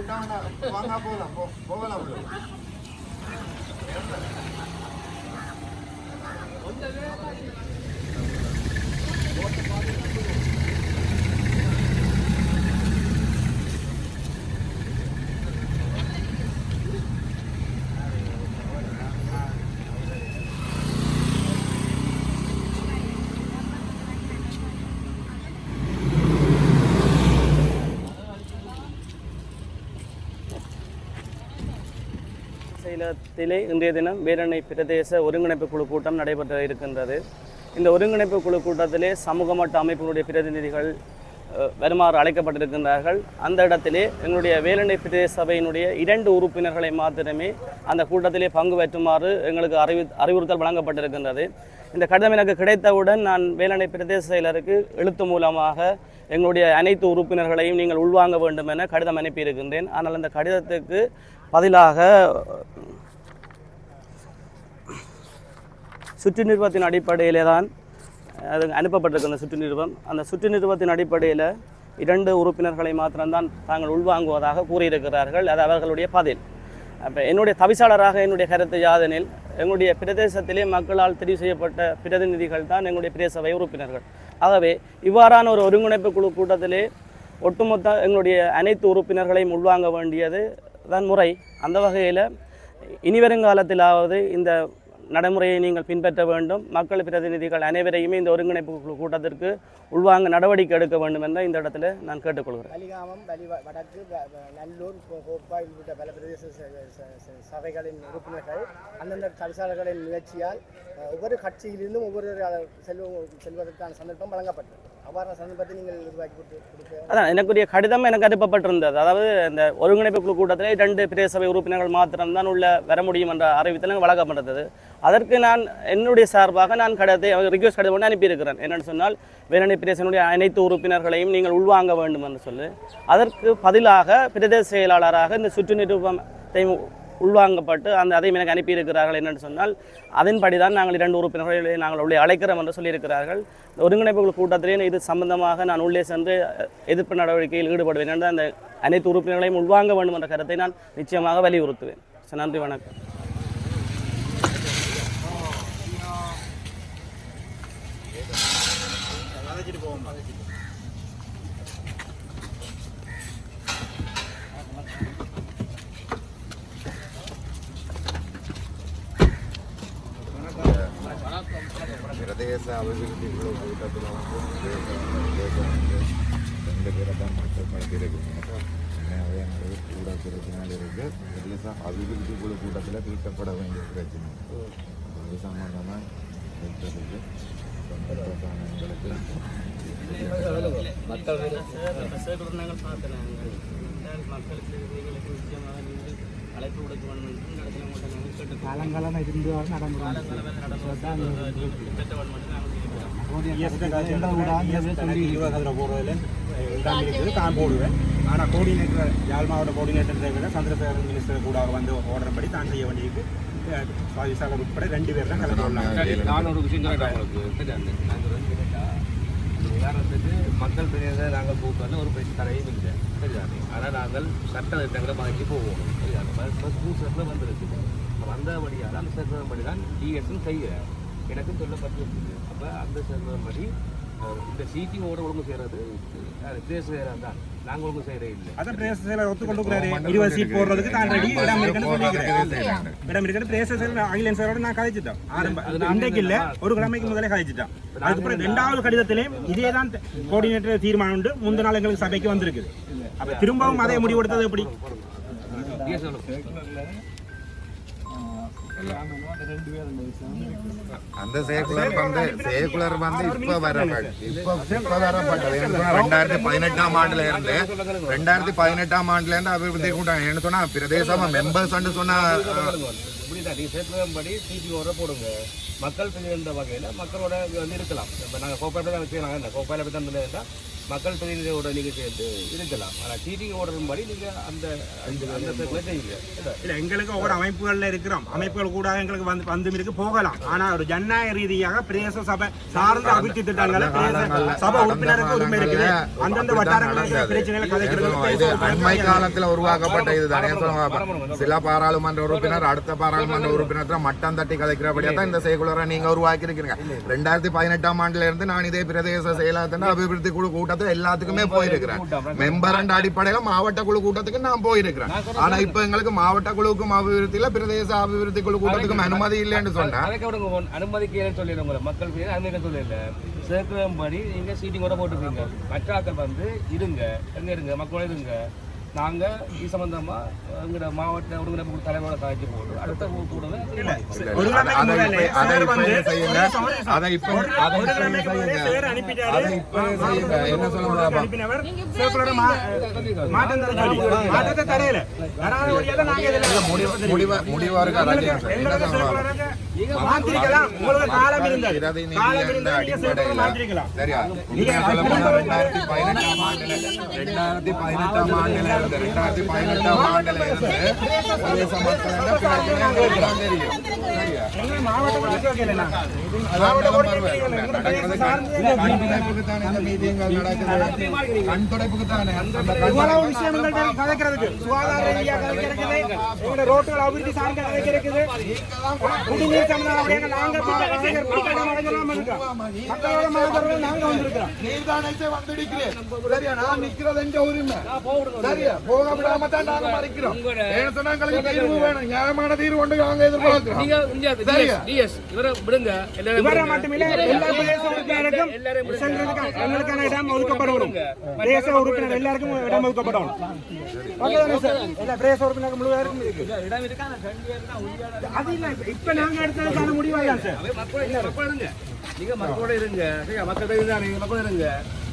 சரிதானே வாங்க போகலாம் போ போகலாம். சேலத்திலே இன்றைய தினம் வேலணை பிரதேச ஒருங்கிணைப்பு குழு கூட்டம் நடைபெற்று இருக்கின்றது. இந்த ஒருங்கிணைப்பு குழு கூட்டத்திலே சமூக மட்ட அமைப்பினுடைய பிரதிநிதிகள் வருமாறு அழைக்கப்பட்டிருக்கின்றார்கள். அந்த இடத்திலே எங்களுடைய வேலணை பிரதேச சபையினுடைய இரண்டு உறுப்பினர்களை மாத்திரமே அந்த கூட்டத்திலே பங்கு பெற்றுமாறு எங்களுக்கு அறிவி அறிவுறுத்தல் வழங்கப்பட்டிருக்கின்றது. இந்த கடிதம் எனக்கு கிடைத்தவுடன் நான் வேலணை பிரதேச செயலருக்கு எழுத்து மூலமாக எங்களுடைய அனைத்து உறுப்பினர்களையும் நீங்கள் உள்வாங்க வேண்டும் என கடிதம் அனுப்பியிருக்கின்றேன். ஆனால் அந்த கடிதத்துக்கு பதிலாக சுற்று நிறுவத்தின் அடிப்படையிலே தான் அது அனுப்பப்பட்டிருக்கு அந்த சுற்று நிறுவம் அந்த சுற்று நிறுவத்தின் அடிப்படையில் இரண்டு உறுப்பினர்களை மாத்திரம்தான் தாங்கள் உள்வாங்குவதாக கூறியிருக்கிறார்கள். அது அவர்களுடைய பதில். அப்போ என்னுடைய தவிசாளராக என்னுடைய கருத்து யாதெனில் எங்களுடைய பிரதேசத்திலே மக்களால் தெரிவு செய்யப்பட்ட பிரதிநிதிகள் தான் எங்களுடைய பிரதேச சபை உறுப்பினர்கள். ஆகவே இவ்வாறான ஒரு ஒருங்கிணைப்பு குழு கூட்டத்திலே ஒட்டுமொத்த எங்களுடைய அனைத்து உறுப்பினர்களையும் உள்வாங்க வேண்டியது தான் முறை அந்த வகையில் இனி வருங்காலத்திலாவது இந்த நடைமுறையை நீங்கள் பின்பற்ற வேண்டும். மக்கள் பிரதிநிதிகள் அனைவரையுமே இந்த ஒருங்கிணைப்பு குழு கூட்டத்திற்கு உள்வாங்க நடவடிக்கை எடுக்க வேண்டும் என்ற இந்த இடத்துல நான் கேட்டுக்கொள்கிறேன். வலிகாமம் வலி வடக்கு நல்லூர் கோ- கோப்பாய் உள்ளிட்ட பல பிரதேச சபைகளின் உறுப்பினர்கள் அந்தந்த தவிசாளர்களின் முயற்சியால் ஒவ்வொரு கட்சியிலிருந்தும் ஒவ்வொரு செல்வ செல்வதற்கான சந்தர்ப்பம் வழங்கப்பட்டது. அதான் எனக்குரிய கடிதம் எனக்கு அனுப்பப்பட்டிருந்தது. அதாவது இந்த ஒருங்கிணைப்பு குழு கூட்டத்திலே இரண்டு பிரதேச சபை உறுப்பினர்கள் மாத்திரம்தான் உள்ள வர முடியும் என்ற அறிவித்தல் வழங்கப்பட்டது அதற்கு நான் என்னுடைய சார்பாக நான் கடிதத்தை ரிக்வெஸ்ட் கடிதம் ஒன்று அனுப்பியிருக்கிறேன். என்னென்னு சொன்னால் வேலணை பிரதேசனுடைய அனைத்து உறுப்பினர்களையும் நீங்கள் உள்வாங்க வேண்டும் என்று சொல்லி. அதற்கு பதிலாக பிரதேச செயலாளராக இந்த சுற்று நிரூபத்தை உள்வாங்கப்பட்டு அந்த அதையும் எனக்கு அனுப்பியிருக்கிறார்கள் என்னென்னு சொன்னால் அதன்படி தான் நாங்கள் இரண்டு உறுப்பினர்களை நாங்கள் உள்ளே அழைக்கிறோம் என்று சொல்லியிருக்கிறார்கள். இந்த ஒருங்கிணைப்பு கூட்டத்திலேயே இது சம்பந்தமாக நான் உள்ளே சென்று எதிர்ப்பு நடவடிக்கையில் ஈடுபடுவேன் என்று அந்த அனைத்து உறுப்பினர்களையும் உள்வாங்க வேண்டும் என்ற கருத்தை நான் நிச்சயமாக வலியுறுத்துவேன். நன்றி வணக்கம். பிரதேச அபிவிருத்தி குழு கூட்டத்தில் ரெண்டு பேரை தான் மக்கள் கூட பிரச்சனைகள் அபிவிருத்தி குழு கூட்டத்தில் தீர்க்கப்பட வேண்டிய பிரச்சனை. அது சம்பந்தமாக மக்களுக்கு நிச்சயமாக நீங்கள் அழைப்பு கொடுக்க வேண்டும் என்று இந்த உங்கள்கிட்ட நாங்கள் கேட்டுக்கொள்கிறோம். காலங்காலம் இருந்து நடந்து தான் போடுவேன் ஆனால் கோஆர்டினேட்டர் யாழ் மாவட்ட கோஆர்டினேட்டரை விட சந்திரசேகரன் மினிஸ்டர் கூட வந்து ஓடுறபடி தான் செய்ய வேண்டியது சாதிசாளர் உட்பட ரெண்டு பேர் தான் கலந்து கொள்ளலாம் நான் ஒரு விஷயம் கேட்டேன் உங்களுக்கு நாங்கள் வந்து கேட்டா உதாரணத்துக்கு மக்கள் பிரதேச நாங்கள் போக்குவரத்து ஒரு பிரச்சனை தரையும் இல்லை தெரியாது ஆனால் நாங்கள் சட்ட திட்டங்களை மதிக்கு போவோம். தெரியாது பஸ் பூசத்தில் வந்துருக்குது வந்தபடியால் அந்த சட்டப்படி தான் டிஎஸ்ன்னு செய்கிறேன் எனக்கும் சொல்லப்பட்டிருக்குது அப்போ அந்த சட்டப்படி அஹ், இந்த சிடிஓட ஒழுங்கு செய்கிறது பிரதேச செயலர் தான். நாங்கள் ஒழுங்கு செய்கிறே இல்லை. அதான் பிரேச செயலர் ஒத்துக்கொண்டுக்கிறாரு இருபது சீட் போடுறதுக்கு தான் ரெடி இடம் இருக்குன்னு இடம் இருக்கிற பிரேச செயலர் அகிலன் சாரோட நான் கதைச்சிட்டேன் ஆரம்ப இன்றைக்கு இல்லை. ஒரு கிழமைக்கு முதலே கதைச்சிட்டேன் அதுக்கப்புறம் ரெண்டாவது கடிதத்திலையும் இதே தான் கோஆர்டினேட்டர் தீர்மானம் உண்டு. முந்தின நாள் எங்களுக்கு சபைக்கு வந்திருக்குது. அப்ப திரும்பவும் அதே முடிவெடுத்தது எப்படி? அந்த சேகுலர் வந்து சேகுலர் வந்து இப்ப வரப்பட்டு இப்ப சொன்னா ரெண்டாயிரத்தி பதினெட்டாம் ஆண்டுல இருந்து ரெண்டாயிரத்தி பதினெட்டாம் ஆண்டுல இருந்து அபிவிருத்தி கூட்டம் என்ன சொன்னா பிரதேசமா மெம்பர்ஸ் சொன்னா சேர்த்தபடி சிடிஓட போடுங்க மக்கள் பிரிந்த வகையில் மக்களோட வந்து இருக்கலாம். இப்போ நாங்கள் கோப்பாயில் தான் இந்த கோப்பாயில் போய் தான் இருந்தால் மக்கள் பிரதிநிதியோட நீங்கள் சேர்ந்து இருக்கலாம். ஆனால் சீட்டிங் படி நீங்கள் அந்த அந்த இல்லை இல்ல எங்களுக்கு ஒவ்வொரு அமைப்புகள்ல இருக்கிறோம். அமைப்புகள் கூட எங்களுக்கு வந்து வந்து இருக்கு போகலாம். ஆனா ஒரு ஜனநாயக ரீதியாக பிரதேச சபை சார்ந்த அபிவிருத்தி திட்டங்களை பிரதேச சபை உறுப்பினருக்கு உரிமை இருக்குது. அந்தந்த வட்டாரங்களில் இருக்கிற பிரச்சனைகளை கதைக்கிறது இது அண்மை காலத்துல உருவாக்கப்பட்ட இது தானே சொல்லுவாங்க. சில பாராளுமன்ற உறுப்பினர் அடுத்த பாராளுமன்ற உறுப்பினர் மட்டம் தட்டி கலைக்கிறபடியா தான் இந்த செயக்குலரை நீங்க உருவாக்கி இருக்கிறீங்க ரெண்டாயிரத்தி பதினெட்டாம் ஆண்டுல இருந்து நான் இதே பிரதேச செயலாளத்தின் அபிவிருத்தி குழு கூட்டத்தில் எல்லாத்துக்குமே போயிருக்கிறேன். மெம்பர் என்ற அடிப்படையில மாவட்ட குழு கூட்டத்துக்கு நான் போயிருக்கிறேன். ஆனா இப்ப எங்களுக்கு மாவட்ட குழுவுக்கும் அபிவிருத்தியில பிரதேச அபிவிருத்தி குழு கூட்டத்துக்கும் அனுமதி இல்லைன்னு சொன்னா அனுமதிக்கலன்னு சொல்லிடுங்க உங்களை. மக்கள் பேர் அனுமதிக்க சொல்லல சேர்க்கிறோம் படி நீங்கள் சீட்டிங் கூட போட்டுருக்கீங்க மற்ற வந்து இருங்க எங்க இருங்க? மக்களோட இருங்க. நாங்க இது சம்பந்தமா எங்களோட மாவட்ட ஒருங்கிணைப்பு தலைவரோட காய்ச்சி போட்டு அடுத்த கூட்டத்தை ஒரு மாத்திருக்கலாம். உங்களுக்கு காலம் இருந்தது. காலம் இருந்தது, நீங்க அடிப்படையில? மாத்திருக்கலாம். சரியா. நீங்க சொல்ல போனா ரெண்டாயிரத்தி பதினெட்டாம் ஆண்டுல ரெண்டாயிரத்தி பதினெட்டாம் ஆண்டுல இருந்து ரெண்டாயிரத்தி பதினெட்டாம் ஆண்டுல இருந்து தெரியும். கண் துடைப்புக்கு தானே கதைக்கிறதுக்கு சுகாதார கதைக்கிறது. ரோட்டுகள் அபிவிருத்தி சார்ந்த கதைக்கிறது. குடிநீர் சரியா நான் நிக்கிறது எங்க உரிமை? சரியா போக விடாம தான் நாங்க மறைக்கிறோம். ஏன்னு சொன்னா எங்களுக்கு தீர்வு வேணும். நியாயமான தீர்வு ஒன்று நாங்க எதிர்பார்க்கிறோம். நீங்க இங்க சரியா? டிஎஸ் இவரை விடுங்க. எல்லாரும் இவரை மட்டுமில்ல எல்லா பிரதேச உறுப்பினருக்கும் செல்றதுக்கு எங்களுக்கான இடம் ஒதுக்கப்படணும் பிரதேச உறுப்பினர் எல்லாருக்கும் இடம் ஒதுக்கப்படணும் பிரதேச முழுவதற்கும் இருக்கு அது இல்ல இப்ப- நாங்க எடுத்ததுக்கான முடிவாதான் சார் நீங்க மக்களோட இருங்க. மக்கள் மக்கள் இருங்க.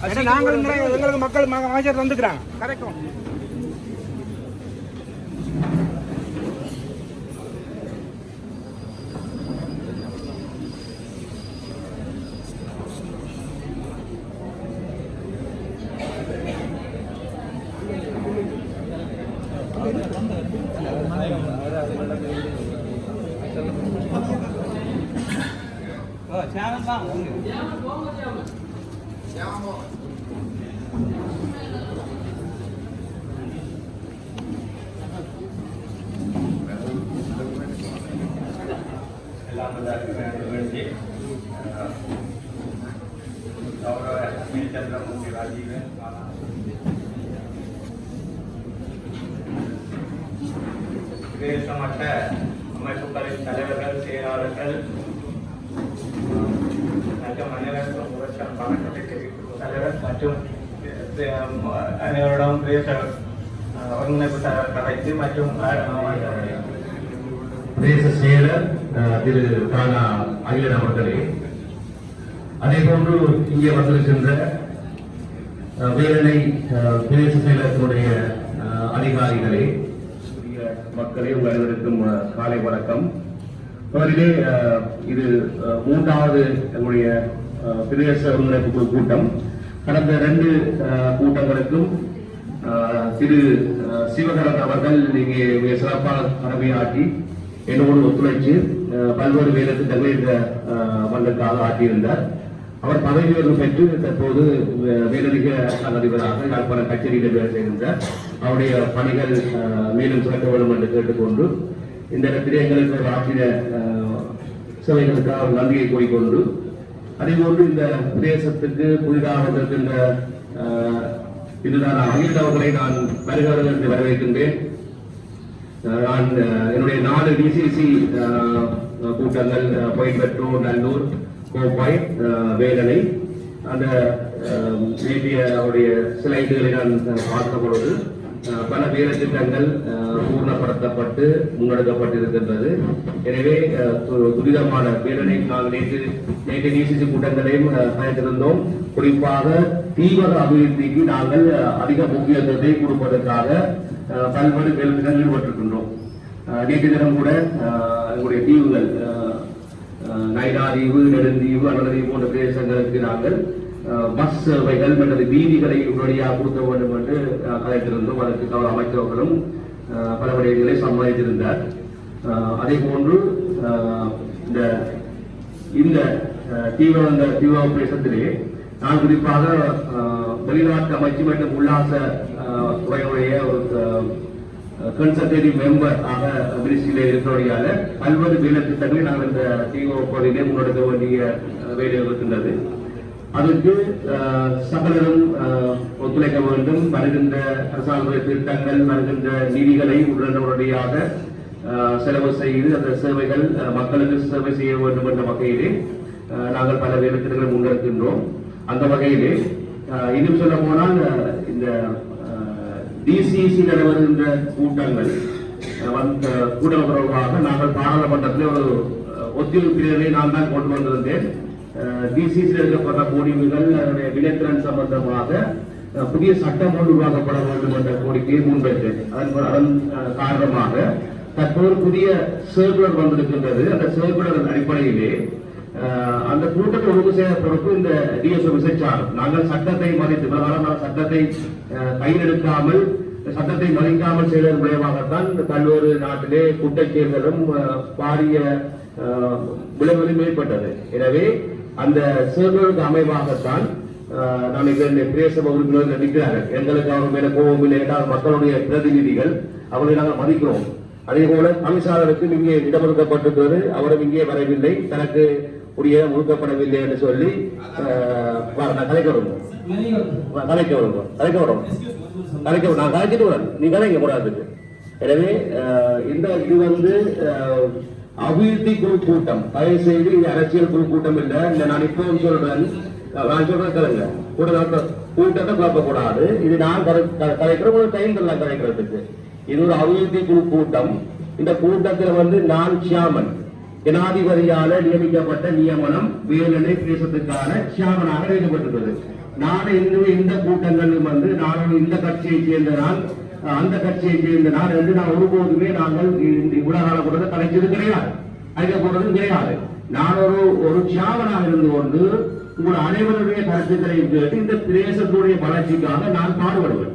ஏன்னா நாங்கள் இருக்கிற எங்களுக்கு மக்கள் அமைச்சர் தந்துக்கிறாங்க. கரெக்டும் பிரதேச மட்ட அமைப்புகளின் தலைவர்கள் செயலாளர்கள் மற்றும் அனைவருக்கும் தலைவர் மற்றும் அனைவரிடம் அஹ், ஒருங்கிணைப்பு தலைவர் கலைத்து மற்றும் பிரதேச செயலர் திரு தானா அகிலன் அவர்களே. அதே போன்று இங்கே வந்திருக்கின்ற வேலனை அஹ், பிரதேச செயலகத்தினுடைய அதிகாரிகளே. மக்களே உங்கள் அனைவருக்கும் காலை வணக்கம். முதலிலே இது மூன்றாவது எங்களுடைய பிரதேச ஒருங்கிணைப்பு குழு கூட்டம். கடந்த ரெண்டு கூட்டங்களுக்கும் திரு சிவகரன் அவர்கள் இங்கே மிக சிறப்பான கடமையாற்றி என்னோடு ஒத்துழைத்து பல்வேறு வேலை திட்டங்களை இந்த ஆட்டியிருந்தார் ஆற்றியிருந்தார். அவர் பதவி உயர்வு பெற்று தற்போது மேலதிக அதிபராக யாழ்ப்பாண கச்சேரியில் வேலை செய்கின்றார் அவருடைய பணிகள் அஹ், மேலும் சிறக்க வேண்டும் என்று கேட்டுக்கொண்டு இந்த இடத்திலே எங்களுக்கு அவர் ஆற்றிய அஹ், சேவைகளுக்காக அவர் நன்றியை கூறிக்கொண்டு அதேபோன்று இந்த பிரதேசத்துக்கு புதிதாக வந்திருக்கின்ற இதுதான் அகில் அவர்களை நான் வருகிறவர்கள் என்று வரவேற்கின்றேன். நான் என்னுடைய நாலு டிசிசி கூட்டங்கள் அஹ், நல்லூர் கோப்பாய் வேலனை அந்த அஹ், நேற்றைய அவருடைய ஸ்லைடுகளை நான் பார்த்த பொழுது பல வீர திட்டங்கள் அஹ், பூர்ணப்படுத்தப்பட்டு முன்னெடுக்கப்பட்டிருக்கின்றது. எனவே துரிதமான வேலனை நாங்கள் நேற்று நேற்று நீசிசி கூட்டங்களையும் அஹ், பயந்திருந்தோம். குறிப்பாக தீவிர அபிவிருத்திக்கு நாங்கள் அதிக முக்கியத்துவத்தை கொடுப்பதற்காக அஹ், பல்வேறு வேலைகள் ஈடுபட்டிருக்கின்றோம். அஹ், நேற்று தினம் கூட எங்களுடைய தீவுகள் அஹ், நைனா தீவு நெடுந்தீவு அனலதீவு போன்ற பிரதேசங்களுக்கு நாங்கள் பஸ் சேவைகள் அது வீதிகளை உடனடியாக கொடுக்க வேண்டும் என்று கலைத்திருந்தோம் அதற்கு கௌரவ அமைச்சர்களும் பல விடயங்களை சம்பாதித்திருந்தார் அதே போன்று இந்த இந்த தீவிரவாத தீவிரவாத பிரதேசத்திலே நான் குறிப்பாக வெளிநாட்டு அமைச்சு மற்றும் உல்லாச அஹ், துறையுடைய ஒரு கன்சல்டேட்டிவ் மெம்பர் ஆக மினிஸ்ட்ரியில இருக்கிறபடியால பல்வேறு வேலை திட்டங்களை நாங்கள் இந்த தீவிர பகுதியிலே முன்னெடுக்க வேண்டிய வேலை இருக்கின்றது. அதற்கு சகலரும் ஒத்துழைக்க வேண்டும். வருகின்ற அரசாங்க திட்டங்கள் வருகின்ற நிதிகளை உடனடியாக செலவு செய்து அந்த சேவைகள் மக்களுக்கு சேவை செய்ய வேண்டும் என்ற வகையிலே நாங்கள் பல வேலைத்திட்டங்களை முன்னெடுக்கின்றோம் அந்த வகையிலே இன்னும் சொல்ல போனால் இந்த டிசிசி நடைபெறுகின்ற கூட்டங்கள் வந்த கூட்டம் தொடர்பாக நாங்கள் பாராளுமன்றத்தில் ஒரு அஹ், நான் தான் கொண்டு வந்திருந்தேன். டிசிசியில் எடுக்கப்பட்ட முடிவுகள் அதனுடைய வினைத்திறன் சம்பந்தமாக புதிய சட்டம் ஒன்று உருவாக்கப்பட வேண்டும் என்ற கோரிக்கையை முன்வைத்தேன். அதன் அதன் காரணமாக தற்போது புதிய சர்க்குலர் வந்திருக்கின்றது. அந்த சர்க்குலர் அடிப்படையிலே அந்த கூட்டத்தை ஒழுங்கு செய்ய பொறுப்பு இந்த டிஎஸ்ஓ சாரும். நாங்கள் சட்டத்தை மதித்து பிரகாரம் சட்டத்தை கையெடுக்காமல் சட்டத்தை மதிக்காமல் செய்தது விளைவாகத்தான் இந்த பல்வேறு நாட்டிலே குற்றச்செயல்களும் பாரிய விளைவுகளும் ஏற்பட்டது. எனவே அந்த சூழலுக்கு அமைவாகத்தான் நான் இந்த பிரேசப உறுப்பினர்கள் நிற்கிறார்கள் எங்களுக்கு அவர் மேல கோபம் இல்லை என்றால் மக்களுடைய பிரதிநிதிகள் அவர்களை நாங்கள் மதிக்கிறோம். அதே போல அமித்ஷாவிற்கும் இங்கே இடம் ஒதுக்கப்பட்டிருக்கிறது அவரும் இங்கே வரவில்லை. தனக்கு உரிய ஒதுக்கப்படவில்லை என்று சொல்லி நான் கலைக்க வருவோம். கலைக்க வருவோம். கலைக்க வரும் கலைக்க நான் கலைக்கிட்டு வரேன். நீ கலைக்க கூடாது எனவே இந்த இது வந்து அபிவிருத்தி குழு கூட்டம். தயவு செய்து இது அரசியல் குழு கூட்டம் இல்ல. இல்ல நான் இப்பவும் சொல்றேன். நான் சொல்றேன் கேளுங்க. கூட்டத்தை குழப்ப கூடாது இது நான் க- கலைக்கிற ஒரு டைம் தரலாம் கலைக்கிறதுக்கு இது ஒரு அபிவிருத்தி குழு கூட்டம். இந்த கூட்டத்தில் வந்து நான் சியாமன் ஜனாதிபதியால நியமிக்கப்பட்ட நியமனம் வேலனை பிரதேசத்துக்கான சியாமனாக ஈடுபட்டிருக்கிறது நான் இன்னும் இந்த கூட்டங்களிலும் வந்து நான் இந்த கட்சியை சேர்ந்த நான் அந்த கட்சியை சேர்ந்த நான் என்று நான் ஒருபோதுமே நாங்கள் இந்த இவ்வளவு கால கூட்டத்தை கலைச்சது கிடையாது. அழைக்க போறது கிடையாது. நான் ஒரு ஒரு சாவனாக இருந்து கொண்டு உங்கள் அனைவருடைய கருத்துக்களையும் கேட்டு இந்த பிரதேசத்துடைய வளர்ச்சிக்காக நான் பாடுபடுவேன்.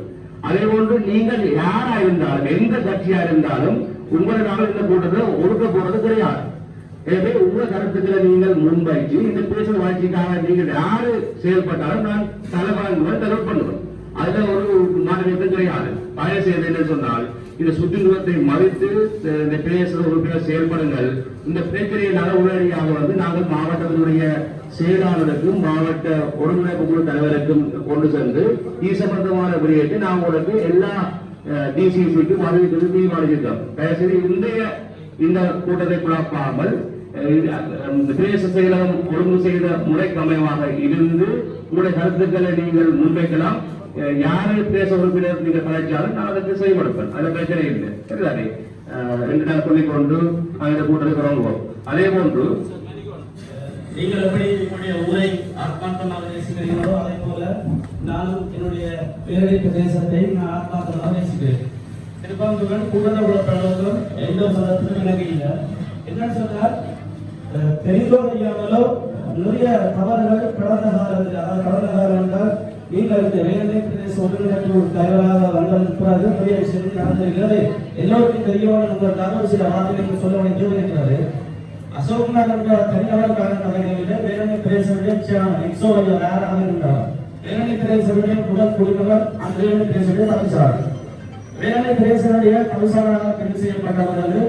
அதே போன்று நீங்கள் யாரா இருந்தாலும் எந்த கட்சியா இருந்தாலும் உங்களை நாங்கள் இந்த கூட்டத்தில் ஒடுக்க போறது கிடையாது. எனவே உங்க கருத்துக்களை நீங்கள் முன்வைச்சு இந்த பிரதேச வளர்ச்சிக்காக நீங்கள் யாரு செயல்பட்டாலும் நான் தலைவாங்குவேன் தலைவர் பண்ணுவேன். அதுல ஒரு மாநிலத்தும் கிடையாது. பழைய செய்தி என்ன சொன்னால் இந்த சுற்றுலத்தை மதித்து இந்த- பேசுகிற உறுப்பினர் செயல்படுங்கள். இந்த பிரச்சனையை நல உடனடியாக வந்து நாங்கள் மாவட்டத்தினுடைய செயலாளருக்கும் மாவட்ட ஒருங்கிணைப்பு குழு தலைவருக்கும் கொண்டு சென்று இது சம்பந்தமான விடயத்தை நான் உங்களுக்கு எல்லா டிசிசிக்கும் அறிவித்து தீர்மானிச்சிருக்கோம் தயவுசெய்து இன்றைய இந்த கூட்டத்தை குழப்பாமல் இந்த பிரதேச செயலகம் ஒழுங்கு செய்த முறை அமைவாக இருந்து உங்களுடைய கருத்துக்களை நீங்கள் முன்வைக்கலாம். யாரு பேச உறுப்பினர் நீங்க கலைச்சாலும் நான் அதற்கு செய்யப்படுப்பேன் அது பிரச்சனை இல்லை சரிதானே அஹ், என்று நான் சொல்லிக்கொண்டு அந்த கூட்டத்தை தொடங்குவோம் அதே போன்று நீங்கள் எப்படி என்னுடைய ஊரை ஆத்மார்த்தமாக நேசிக்கிறீர்களோ அதே போல நானும் என்னுடைய பேரடி பிரதேசத்தை நான் ஆத்மார்த்தமாக நேசிக்கிறேன் திருப்பாங்குடன் கூடத உள்ள பிரபலத்திலும் எந்த சந்தர்ப்பத்திலும் எனக்கு இல்லை என்னன்னு சொன்னால் தெரிந்தோ தெரியாமலோ நிறைய தவறுகள் கடந்த காலத்தில் அதாவது கடந்த காலம் என்றால் நீங்கள் இந்த வேலை பிரதேச ஒருங்கிணைப்பு தலைவராக வந்ததன் பிறகு பெரிய விஷயம் நடந்திருக்கிறது. எல்லோருக்கும் தெரியவான உங்கள் தகவல் சில வார்த்தைகளுக்கு சொல்ல வேண்டியிருக்கிறது அசோக் நகர் தனிநபர் காரணங்களிலே வேரணி பிரதேசங்களில் இக்ஸோவில் யாராக இருந்தார். வேரணி பிரதேசங்களில் முதல் குடிமகன் அன்றைய வேரணி பிரதேசங்களில் அமைச்சார் வேரணி பிரதேசங்களுடைய கமிஷனராக தெரிவு செய்யப்பட்டவர்கள்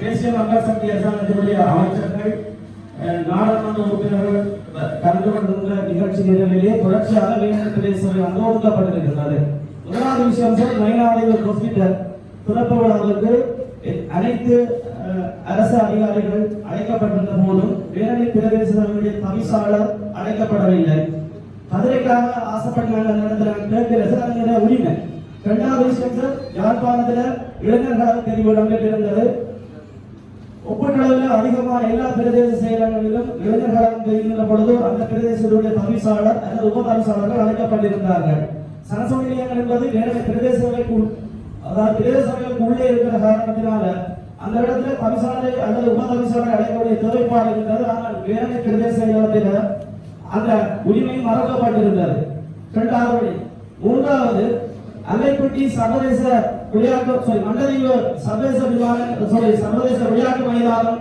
தேசிய மக்கள் சக்தி அரசாங்கத்தினுடைய அமைச்சர்கள் நாடாளுமன்ற உறுப்பினர்கள் கலந்து கொண்டிருந்த நிகழ்ச்சி நிரலிலே தொடர்ச்சியாக வேரணி பிரதேசங்கள் அனுமதிக்கப்பட்டிருக்கிறது முதலாவது விஷயம் சார் மயிலாடுதுறை ஹாஸ்பிட்டல் திறப்பு விழாவுக்கு அனைத்து அரசு அதிகாரிகள் அழைக்கப்பட்டிருந்த போதும் வேரணி பிரதேசங்களுடைய தவிசாளர் அழைக்கப்படவில்லை. மதுரைக்காக ஆசைப்பட்ட நடந்த கேட்கிற உரிமை இரண்டாவது விஷயம் சார் யாழ்ப்பாணத்தில் இளைஞர்களாக தெரிவு இடம்பெற்றிருந்தது. ஒப்பந்தளவில் அதிகமாக எல்லா பிரதேச செயலகங்களிலும் இளைஞர்களாக இருக்கின்ற பொழுது அந்த பிரதேசத்துடைய தவிசாளர் அல்லது உப தவிசாளர்கள் அழைக்கப்பட்டிருந்தார்கள். சனச நிலையங்கள் என்பது ஏழை பிரதேச சபைக்கு அதாவது பிரதேச சபைகளுக்கு உள்ளே இருக்கிற காரணத்தினால அந்த இடத்துல தவிசாளரை அல்லது உப தவிசாளரை அழைக்கக்கூடிய தேவைப்பாடு இருந்தது. ஆனால் வேறு பிரதேச செயலகத்தில் அந்த உரிமை மறக்கப்பட்டிருந்தது. இரண்டாவது மூன்றாவது அலைப்பட்டி சர்வதேச விளையாட்டு சாரி மண்டலீவு சர்வதேச விமான சாரி சர்வதேச விளையாட்டு மைதானம்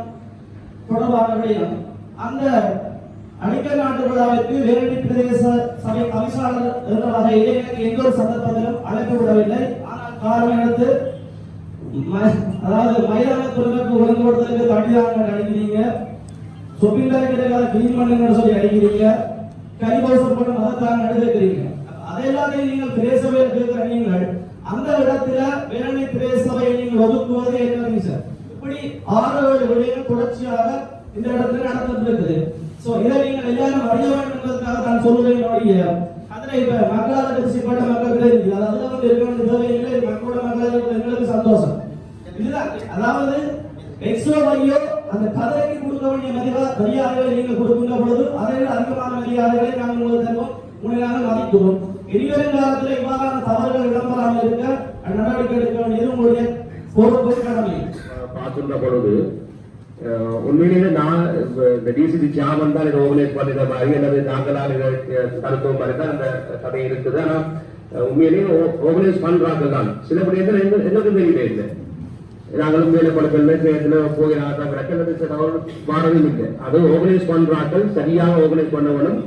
தொடர்பான அந்த அடிக்கல் நாட்டு விழாவிற்கு வேலடி பிரதேச சபை கமிஷனர் என்ற வகையிலே எனக்கு எந்த ஒரு சந்தர்ப்பத்திலும் அழைப்பு விடவில்லை. ஆனால் காரணம் எடுத்து ம- அதாவது மைதான துறைக்கு உணர்ந்து கொடுத்ததுக்கு தண்டிதாங்க அடிக்கிறீங்க. சொப்பிங்கார கிடைக்காத கிளீன் பண்ணுங்கன்னு சொல்லி அடிக்கிறீங்க. கரிபோசம் பண்ண மதத்தாங்க எடுத்துக்கிறீங்க அதையெல்லாம் நீங்கள் பேசவே இருக்கிற நீங்கள் அந்த இடத்துல வேலை பிரேசபையை நீங்கள் ஒதுக்குவது என்ன சார் இப்படி ஆறு ஏழு விடயங்கள் தொடர்ச்சியாக இந்த இடத்துல நடந்துட்டு இருக்குது சோ இதை நீங்கள் எல்லாரும் அறிய வேண்டும் என்பதற்காக நான் சொல்லுவேன் என்னுடைய அதுல இப்ப மக்களால் கட்சிப்பட்ட மக்கள் கிடையாது அதாவது வந்து இருக்க வேண்டிய தேவையில்லை. மக்களோட மக்கள் எங்களுக்கு சந்தோஷம். இதுதான். அதாவது எக்ஸ்ட்ரா வையோ அந்த கதைக்கு கொடுக்க வேண்டிய மதிவா மரியாதைகளை நீங்கள் கொடுக்கின்ற பொழுது அதை விட அதிகமான மரியாதைகளை நாங்கள் உங்களுக்கு தருவோம். உண்மையாக மதிக்கிறோம். இனிவரும் காலத்தில் இவ்வாறான தவறுகள் இடம்பெறாமல் இருக்க நடவடிக்கை எடுக்க வேண்டியது உங்களுடைய பொறுப்பு கடமை. பார்க்கின்ற பொழுது உண்மையிலேயே நான் இந்த டிசிபி சாமன் தான் இதை ஆர்கனைஸ் பண்ணின மாதிரி அல்லது நாங்களால் இதை தடுத்தோம் மாதிரி தான் அந்த சபை இருக்குது. ஆனால் உண்மையிலேயே ஆர்கனைஸ் பண்றாங்க தான். சில விடயங்கள் எங்களுக்கு தெரியவே இல்லை. நாங்களும் மேலே பழக்கல நேரத்தில் போய் நான் கிடக்கிறது தகவல் மாறவும் இல்லை அது ஆர்கனைஸ் பண்றாக்கள் சரியாக ஆர்கனைஸ் பண்ணவனும்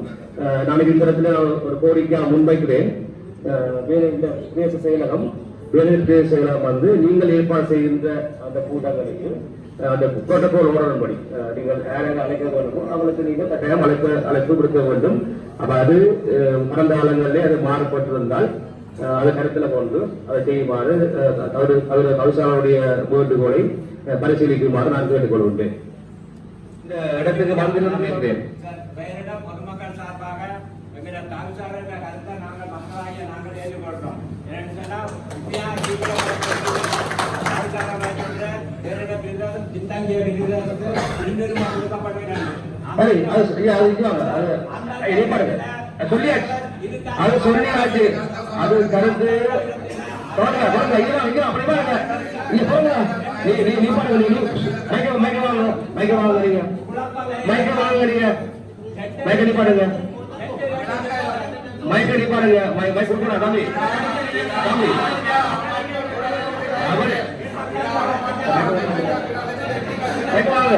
நாளைக்கு இந்த இடத்துல ஒரு கோரிக்கையா முன்வைக்கிறேன். வேற இந்த பிரதேச செயலகம் வேலை பிரதேச செயலகம் வந்து நீங்கள் ஏற்பாடு செய்கின்ற அந்த கூட்டங்களுக்கு அந்த புரோட்டோகால் ஓடணும்படி நீங்கள் யாரை அழைக்க வேண்டுமோ அவங்களுக்கு நீங்கள் கட்டாயம் அழைப்பு அழைப்பு கொடுக்க வேண்டும். அப்ப அது கடந்த காலங்களிலே அது மாறப்பட்டிருந்தால் அதை கருத்தில் கொண்டு அதை செய்யுமாறு அவர் அவர் கவுசாலனுடைய வேண்டுகோளை பரிசீலிக்குமாறு நான் கேட்டுக்கொள்கின்றேன். இந்த இடத்துக்கு வந்து நிற்கிறேன் பெயரிடம் பொதுமக்கள் சார்பாக கருத்தை நாங்கள் மக்களாகிய நாங்கள் ஏற்றுக்கொள்கிறோம். சொன்னால் முன்னுரிமை கொடுக்கப்படுகிறது சரி, அது கடந்து அது இது வாங்க. ஐயா, இதை பாருங்க. அது போங்க, நீ நீ நீ பாருங்க, நீ மைக்க மைக்க வாங்க. மைக்க வாங்க மைக்க வாங்க மைக்க நீ பாருங்க மைக்க நீ பாருங்க மை மைக் கொடுக்கணும் தம்பி தம்பி அவரு மைக்க வாங்க.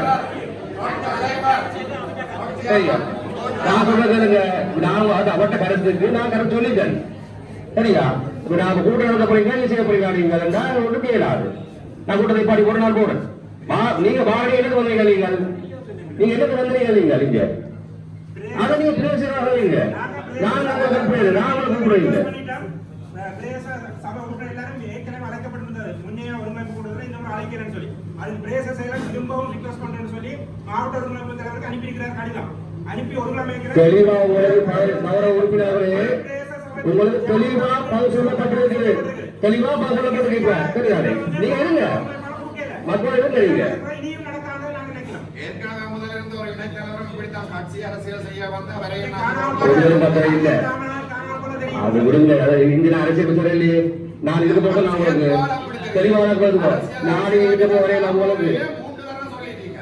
நான் சொல்றதுங்க நான் அவட்ட கருத்துக்கு நான் கருத்து சொல்லிட்டேன். சரியா? இப்ப நாம கூட்டம் நடத்த போறீங்க நீ செய்ய போறீங்க நீங்க ஒன்றும் கேளாது நான் கூட்டத்தை பாடி ஒரு நாள் போறேன் நீங்க வாடகை எடுத்து வந்தீங்க நீங்கள்? நீங்க எனக்கு வந்தீங்க நீங்க நீங்க அதை நீங்க பேசுறாங்க நீங்க நான் உங்களுக்கு கூப்பிடுறேன் நான் உங்களுக்கு கூப்பிடுறேன் சபை உறுப்பினர் எல்லாரும் ஏற்கனவே அழைக்கப்பட்டிருந்தது முன்னைய ஒருங்கிணைப்பு அழைக்கிறேன்னு சொல்லி அது பிரதேச செயலர் திரும்பவும் ரிக்வஸ்ட் பண்றேன்னு சொல்லி மாவட்ட ஒருங்கிணைப்பு தலைவருக்கு அனுப்பியிருக்கிறார் கடிதம் அனுப்பி ஒரு தெளிவா உங்களுக்கு உறுப்பினர்களே உங்களுக்கு தெளிவா பதில் சொல்லப்பட்டிருக்கு. தெளிவா பதில் சொல்லப்பட்டிருக்கு. தெரியாது. நீங்க இருங்க மக்கள் இருங்க நீங்க அது விடுங்க. இந்திய அரசியல் சொல்லலையே நான் இதுக்கு போக நான் உங்களுக்கு பதில் நான் இருக்க வரைய நான் உங்களுக்கு மூன்று தடவை சொல்லிட்டீங்க?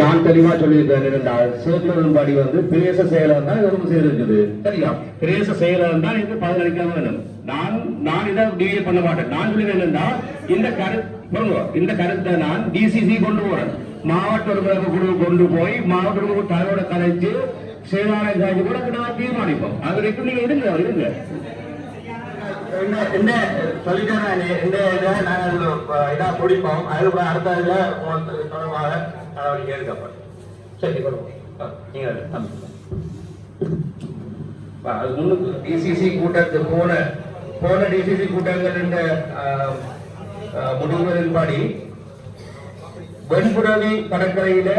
நான் தெளிவா சொல்லியிருக்கேன் என்னென்றால் சேர்க்கிறதன்படி வந்து பிரேச செயலர் தான் எதுவும் செய்திருக்குது சரியா? பிரேச செயலர் தான் இது பதிலளிக்க வேண்டும். நான் நான் இதை டிலே பண்ண மாட்டேன். நான் சொல்லுவேன் என்னென்னா இந்த கருத்து இந்த கருத்தை நான் டிசிசி கொண்டு போறேன். மாவட்ட உறுப்பினர் குழு கொண்டு போய் மாவட்ட உறுப்பினர் தலைவரோட கலைச்சு செயலாளர் காட்சி கூட நான் தீர்மானிப்போம். அது வரைக்கும் நீங்க இருங்க இருங்க. இந்த இந்த சொல்லிட்டேன் இந்த இதை நாங்கள் இதாக முடிப்போம் அதுக்கு அடுத்த இதில் தொடர்பாக நடவடிக்கை எடுக்கப்படும் சரி கொடுங்க நீங்க அது முன்னுக்கு டிசிசி கூட்டத்துக்கு போன போன டிசிசி கூட்டங்கள் இந்த முடிவுகளின்படி வெண்புடவி கடற்கரையில